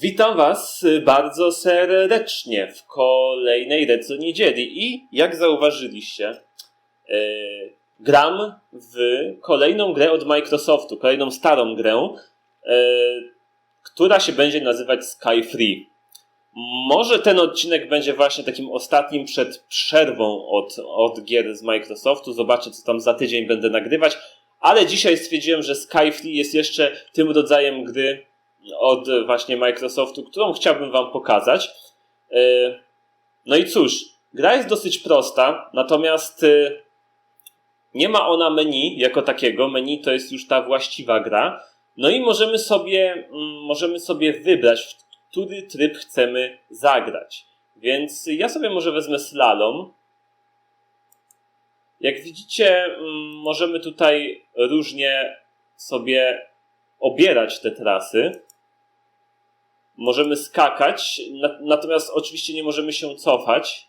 Witam Was bardzo serdecznie w kolejnej Retro Niedzieli i jak zauważyliście, e, gram w kolejną grę od Microsoftu, kolejną starą grę, e, która się będzie nazywać Sky Free. Może ten odcinek będzie właśnie takim ostatnim przed przerwą od, od gier z Microsoftu. Zobaczę, co tam za tydzień będę nagrywać. Ale dzisiaj stwierdziłem, że Sky Free jest jeszcze tym rodzajem gry od właśnie Microsoftu, którą chciałbym Wam pokazać. E, No i cóż, gra jest dosyć prosta, natomiast e, nie ma ona menu jako takiego. Menu to jest już ta właściwa gra. No i możemy sobie, mm, możemy sobie wybrać, w który tryb chcemy zagrać. Więc ja sobie może wezmę slalom. Jak widzicie, mm, możemy tutaj różnie sobie obierać te trasy. Możemy skakać, na- natomiast oczywiście nie możemy się cofać.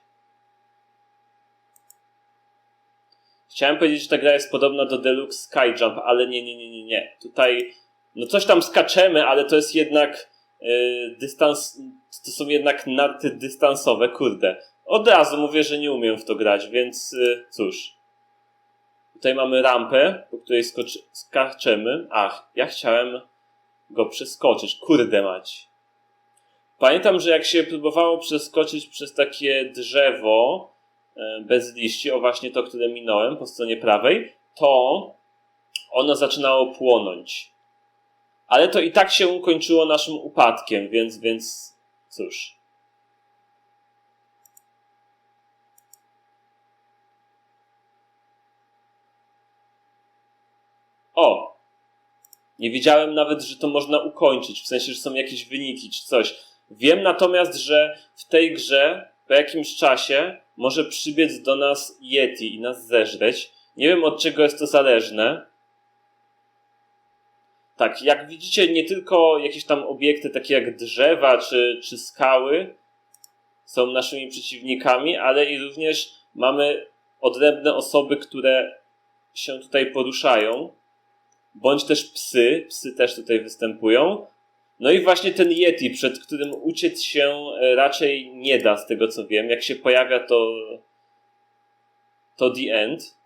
Chciałem powiedzieć, że ta gra jest podobna do Deluxe Skyjump, ale nie, nie, nie, nie, nie. Tutaj, no coś tam skaczemy, ale to jest jednak yy, dystans, to są jednak narty dystansowe, kurde. Od razu mówię, że nie umiem w to grać, więc yy, cóż. Tutaj mamy rampę, po której skoczy, skaczemy. Ach, ja chciałem go przeskoczyć, kurde mać. Pamiętam, że jak się próbowało przeskoczyć przez takie drzewo e, bez liści, o właśnie to, które minąłem po stronie prawej, to ono zaczynało płonąć. Ale to i tak się kończyło naszym upadkiem, więc, więc cóż. O! Nie wiedziałem nawet, że to można ukończyć, w sensie, że są jakieś wyniki czy coś. Wiem natomiast, że w tej grze po jakimś czasie może przybiec do nas Yeti i nas zeżreć. Nie wiem od czego jest to zależne. Tak, jak widzicie, nie tylko jakieś tam obiekty takie jak drzewa czy, czy skały są naszymi przeciwnikami, ale i również mamy odrębne osoby, które się tutaj poruszają bądź też psy. Psy też tutaj występują. No i właśnie ten Yeti, przed którym uciec się e, raczej nie da, z tego co wiem. Jak się pojawia, to. to the end.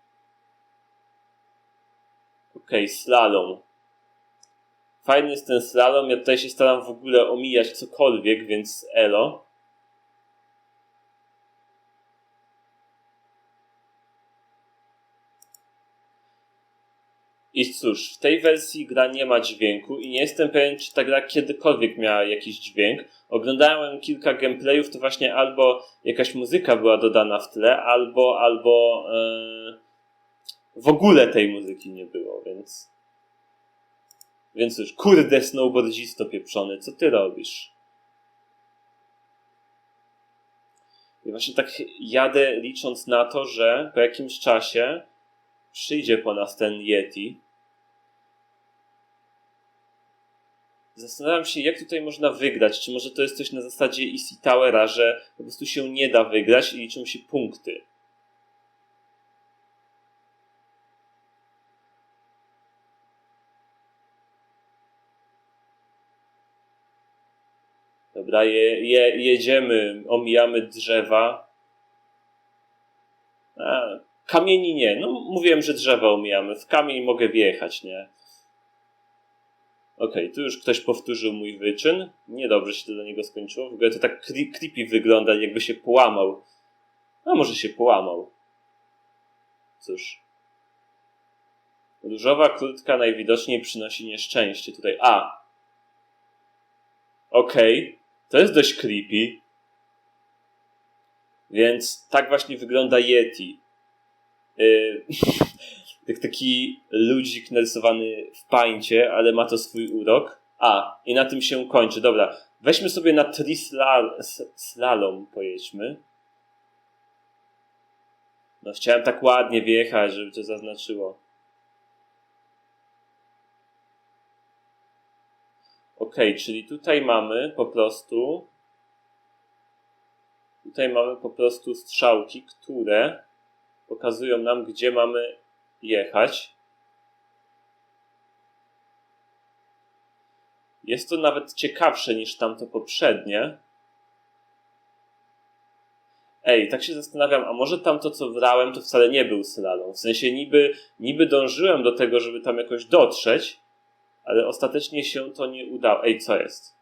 Okej, slalom. Fajny jest ten slalom. Ja tutaj się staram w ogóle omijać cokolwiek, więc elo. I cóż, w tej wersji gra nie ma dźwięku i nie jestem pewien, czy ta gra kiedykolwiek miała jakiś dźwięk. Oglądałem kilka gameplayów, to właśnie albo jakaś muzyka była dodana w tle, albo, albo e, w ogóle tej muzyki nie było, więc. Więc już, kurde, snowboardzisto pieprzony, co ty robisz? I właśnie tak jadę licząc na to, że po jakimś czasie przyjdzie po nas ten Yeti. Zastanawiam się, jak tutaj można wygrać. Czy może to jest coś na zasadzie Easy Towera, że po prostu się nie da wygrać i liczą się punkty. Dobra, je, je, jedziemy, omijamy drzewa. A, kamieni nie. No, mówiłem, że drzewa omijamy. W kamień mogę wjechać, nie? Okej, tu już ktoś powtórzył mój wyczyn. Niedobrze się to dla niego skończyło. W ogóle to tak cre- creepy wygląda, jakby się połamał. A może się połamał. Cóż. Różowa kurtka najwidoczniej przynosi nieszczęście tutaj. A! Okej, to jest dość creepy. Więc tak właśnie wygląda Yeti. Yy, tak taki ludzik narysowany w pańcie, ale ma to swój urok. A, i na tym się kończy. Dobra, weźmy sobie na trislalom slalom pojedźmy. No chciałem tak ładnie wjechać, żeby to zaznaczyło. Okej, czyli tutaj mamy po prostu tutaj mamy po prostu strzałki, które pokazują nam, gdzie mamy jechać. Jest to nawet ciekawsze niż tamto poprzednie. Ej, tak się zastanawiam, a może tamto, co brałem, to wcale nie był slalom. W sensie niby, niby dążyłem do tego, żeby tam jakoś dotrzeć, ale ostatecznie się to nie udało. Ej, co jest?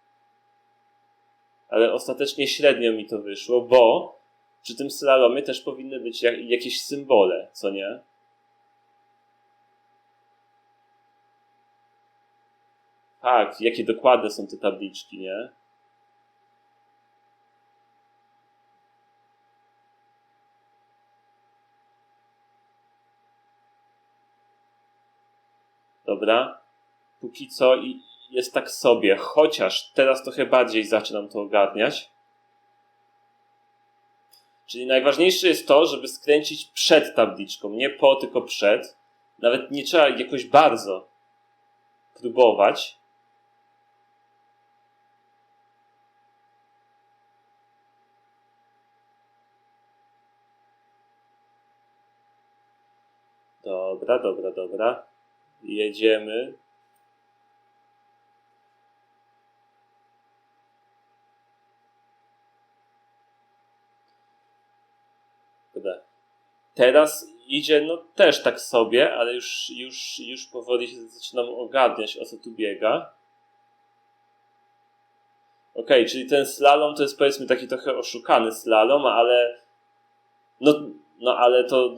Ale ostatecznie średnio mi to wyszło, bo przy tym slalomie też powinny być jak, jakieś symbole, co nie? Tak, jakie dokładne są te tabliczki, nie? Dobra. Póki co i jest tak sobie, chociaż teraz trochę bardziej zaczynam to ogarniać. Czyli najważniejsze jest to, żeby skręcić przed tabliczką, nie po, tylko przed. Nawet nie trzeba jakoś bardzo próbować. Dobra, dobra, dobra. Jedziemy. Dobra. Teraz idzie, no też tak sobie, ale już, już, już powoli się zaczynam ogarniać, o co tu biega. Ok, czyli ten slalom to jest powiedzmy taki trochę oszukany slalom, ale no, no ale to,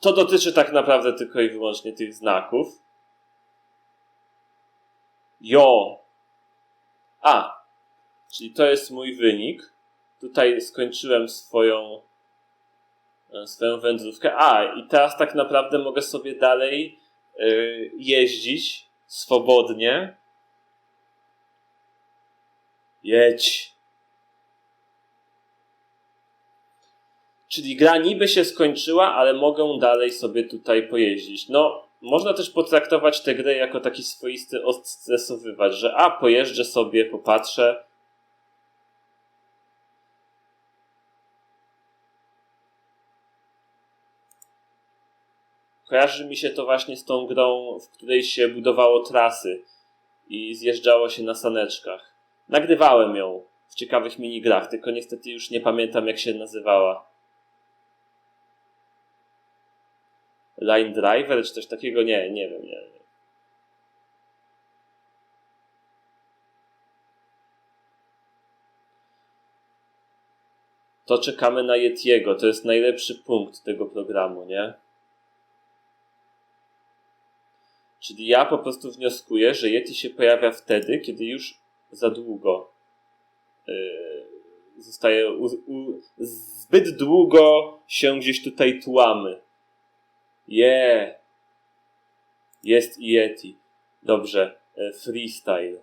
to dotyczy tak naprawdę tylko i wyłącznie tych znaków. Jo. A, czyli to jest mój wynik. Tutaj skończyłem swoją, e, swoją wędrówkę. A, i teraz tak naprawdę mogę sobie dalej y, jeździć swobodnie. Jedź. Czyli gra niby się skończyła, ale mogę dalej sobie tutaj pojeździć. No, można też potraktować tę grę jako taki swoisty odstresowywacz, że a, pojeżdżę sobie, popatrzę. Kojarzy mi się to właśnie z tą grą, w której się budowało trasy i zjeżdżało się na saneczkach. Nagrywałem ją w ciekawych minigrach, tylko niestety już nie pamiętam jak się nazywała. Line Driver czy coś takiego? Nie, nie wiem, nie. To czekamy na Yetiego. To jest najlepszy punkt tego programu, nie? Czyli ja po prostu wnioskuję, że Yeti się pojawia wtedy, kiedy już za długo yy, zostaje. U, u, zbyt długo się gdzieś tutaj tłamy. Yeah. Jest Yeti. Dobrze. E, freestyle.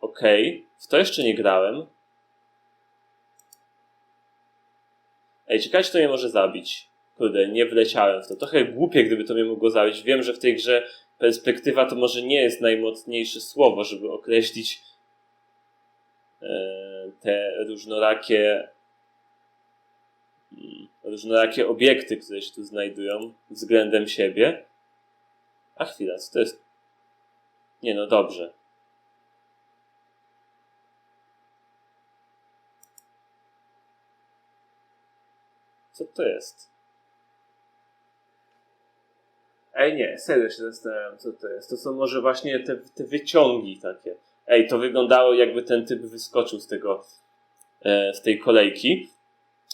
Okej. Okay. W to jeszcze nie grałem. Ej, ciekawe, czy to mnie może zabić. Kurde, nie wleciałem w to. Trochę głupie, gdyby to mnie mogło zabić. Wiem, że w tej grze perspektywa to może nie jest najmocniejsze słowo, żeby określić e, te różnorakie różnorakie obiekty, które się tu znajdują względem siebie. A chwila, co to jest? Nie, no dobrze. Co to jest? Ej, nie, serio się zastanawiam, co to jest. To są może właśnie te, te wyciągi takie. Ej, to wyglądało jakby ten typ wyskoczył z tego, e, z tej kolejki.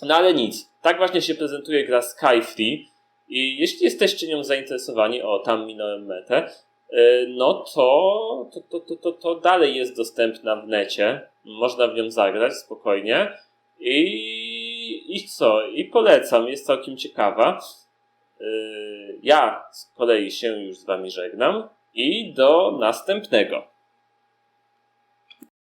No ale nic. Tak właśnie się prezentuje gra Skyfree. I jeśli jesteście nią zainteresowani, o tam minąłem metę, y, no to, to, to, to, to, to dalej jest dostępna w necie. Można w nią zagrać spokojnie. I, I co? I polecam, jest całkiem ciekawa. Y, ja z kolei się już z Wami żegnam i do następnego.